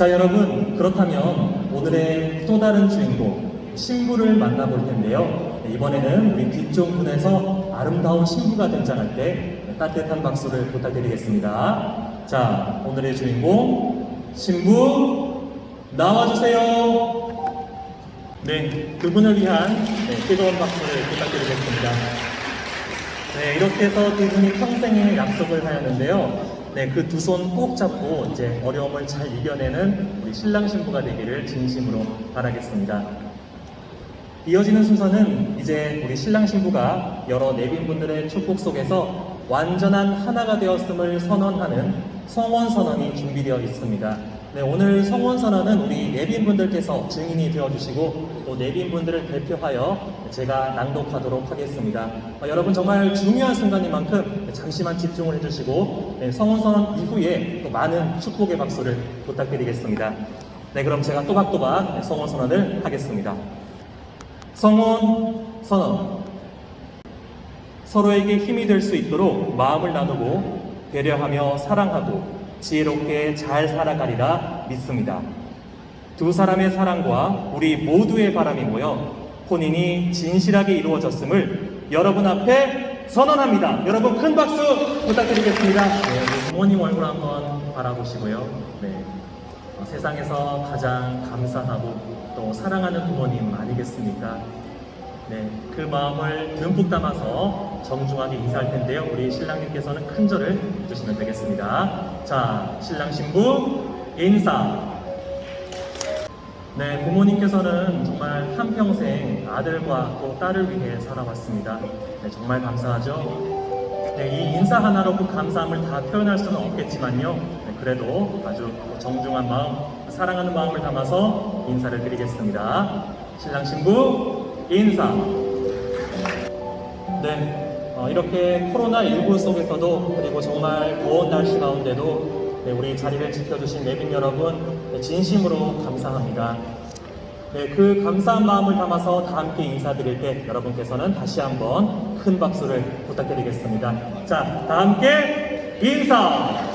자, 여러분, 그렇다면 오늘의 또 다른 주인공, 신부를 만나볼 텐데요. 네, 이번에는 우리 뒤쪽 문에서 아름다운 신부가 등장할 때 따뜻한 박수를 부탁드리겠습니다. 자, 오늘의 주인공, 신부, 나와주세요. 네, 그분을 위한 네, 뜨거운 박수를 부탁드리겠습니다. 네, 이렇게 해서 두 분이 평생의 약속을 하였는데요. 네, 그 두 손 꼭 잡고 이제 어려움을 잘 이겨내는 우리 신랑 신부가 되기를 진심으로 바라겠습니다. 이어지는 순서는 이제 우리 신랑 신부가 여러 내빈분들의 축복 속에서 완전한 하나가 되었음을 선언하는 성원 선언이 준비되어 있습니다. 네, 오늘 성원 선언은 우리 내빈 분들께서 증인이 되어주시고 또 내빈 분들을 대표하여 제가 낭독하도록 하겠습니다. 어, 여러분 정말 중요한 순간인 만큼 잠시만 집중을 해주시고 네, 성원 선언 이후에 또 많은 축복의 박수를 부탁드리겠습니다. 네, 그럼 제가 또박또박 네, 성원 선언을 하겠습니다. 성원 선언. 서로에게 힘이 될 수 있도록 마음을 나누고 배려하며 사랑하고 지혜롭게 잘 살아가리라 믿습니다. 두 사람의 사랑과 우리 모두의 바람이 모여 혼인이 진실하게 이루어졌음을 여러분 앞에 선언합니다. 여러분 큰 박수 부탁드리겠습니다. 네, 부모님 얼굴 한번 바라보시고요. 네, 어, 세상에서 가장 감사하고 또 사랑하는 부모님 아니겠습니까? 네, 그 마음을 듬뿍 담아서 정중하게 인사할 텐데요. 우리 신랑님께서는 큰 절을 해주시면 되겠습니다. 자, 신랑 신부 인사. 네, 부모님께서는 정말 한평생 아들과 또 딸을 위해 살아왔습니다. 네, 정말 감사하죠. 네, 이 인사 하나로 그 감사함을 다 표현할 수는 없겠지만요. 네, 그래도 아주 정중한 마음, 사랑하는 마음을 담아서 인사를 드리겠습니다. 신랑 신부 인사. 네, 어, 이렇게 코로나19 속에서도 그리고 정말 더운 날씨 가운데도 네, 우리 자리를 지켜주신 내빈 여러분 네, 진심으로 감사합니다. 네, 그 감사한 마음을 담아서 다 함께 인사드릴 때 여러분께서는 다시 한번 큰 박수를 부탁드리겠습니다. 자, 다 함께 인사!